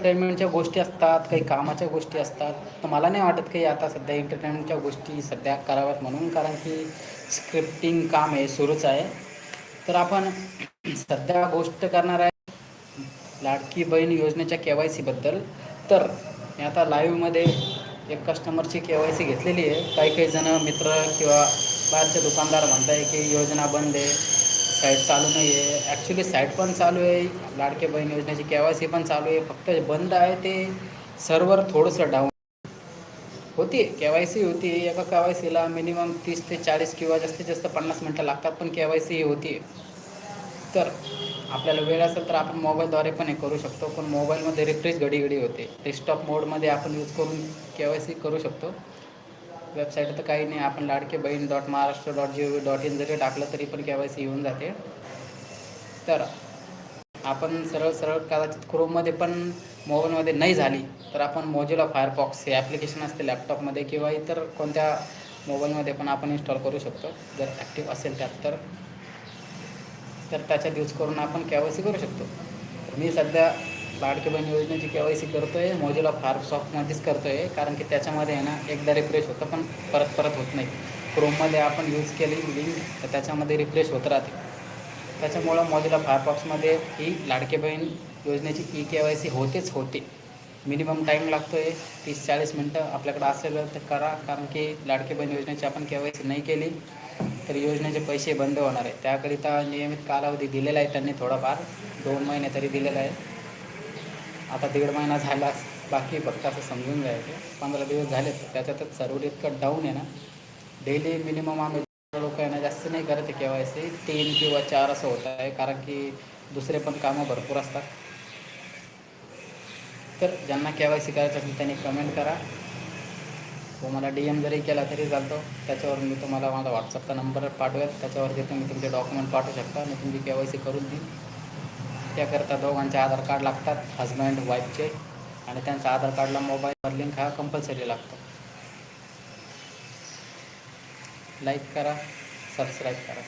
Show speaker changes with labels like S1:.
S1: एंटरटेनमेंटच्या गोष्टी असतात काही कामाच्या गोष्टी असतात. तर मला नाही वाटत काही आता सध्या एंटरटेनमेंटच्या गोष्टी सध्या कराव्यात म्हणून कारण की स्क्रिप्टिंग काम हे सुरूच आहे. तर आपण सध्या गोष्ट करणार आहे लाडकी बहीण योजनेच्या के वाय सीबद्दल तर मी आता लाईव्हमध्ये एक कस्टमरची के वाय सी घेतलेली आहे. काही काही जण मित्र किंवा बाहेरचे दुकानदार म्हणत आहे की योजना बंद आहे. साईट चालू नाही आहे ॲक्च्युली साईट पण चालू आहे. लाडके बहीण योजनेची के वाय सी पण चालू आहे. फक्त बंद आहे ते सर्वर थोडंसं डाऊन होती के वाय सी होती एका के वाय सीला मिनिमम तीस ते चाळीस किंवा जास्तीत जास्त पन्नास मिनटं लागतात पण के वाय सी होती तर आपल्याला वेळ असेल तर आपण मोबाईलद्वारे पण हे करू शकतो. पण मोबाईलमध्ये रिफ्रेश घडी घडी होते. डेस्कटॉप मोडमध्ये आपण यूज करून के वाय सी करू शकतो. वेबसाईट तर काही नाही. आपण Ladke Bahin dot Maharashtra dot G O V dot in जरी टाकलं तरी पण के वाय सी येऊन जाते. तर आपण सरळ सरळ कदाचित क्रोममध्ये पण मोबाईलमध्ये नाही झाली तर आपण मोजिला फायरफॉक्स हे ॲप्लिकेशन असते लॅपटॉपमध्ये किंवा इतर कोणत्या मोबाईलमध्ये पण आपण इन्स्टॉल करू शकतो. जर ॲक्टिव्ह असेल त्यात तर. तर त्याच्यात यूज करून आपण के वाय सी करू शकतो. मी सध्या लाडके बहीण योजनेची के वाय सी करतो आहे मोजिला सॉफ्टमध्येच करतो आहे कारण की त्याच्यामध्ये आहे ना एकदा रिफ्रेश होतं पण परत परत होत नाही. क्रोममध्ये आपण यूज केली लिंक तर त्याच्यामध्ये रिफ्रेश होत राहते. त्याच्यामुळं मोजूला फायरफॉक्समध्ये ही लाडके बहीण योजनेची ई के वाय सी होतेच होते. मिनिमम टाईम लागतो आहे तीस चाळीस मिनटं आपल्याकडं असेल तर करा कारण की लाडके बहीण योजनेची आपण के वाय सी नाही केली तर योजनेचे पैसे बंद होणार आहे. त्याकरिता नियमित कालावधी दिलेला आहे त्यांनी थोडाफार दोन महिने तरी दिलेला आहे. आता दीड महिना झाला बाकी फक्त असं समजून जायचं पंधरा दिवस झाले त्याच्यातच सर्वर इतकं डाऊन आहे ना. डेली मिनिमम आम्ही लोक आहे ना जास्त नाही करत आहे के वाय सी तीन किंवा चार असं होत आहे कारण की दुसरे पण कामं भरपूर असतात. तर ज्यांना के वाय सी करायचं असेल त्यांनी कमेंट करा. व मला डी एम जरी केला तरी चालतो. त्याच्यावर मी तुम्हाला माझा व्हॉट्सअपचा नंबर पाठवेल. त्याच्यावरती तुम्ही तुमचे डॉक्युमेंट पाठवू शकता. मी तुमची के वाय सी करून देईन. त्याकरता दोघांचे आधार कार्ड लागतात हजबंड वाईफचे आणि त्यांचा आधार कार्डला मोबाईलवर लिंक हा कंपल्सरी लागतो. लाईक करा सबस्क्राईब करा.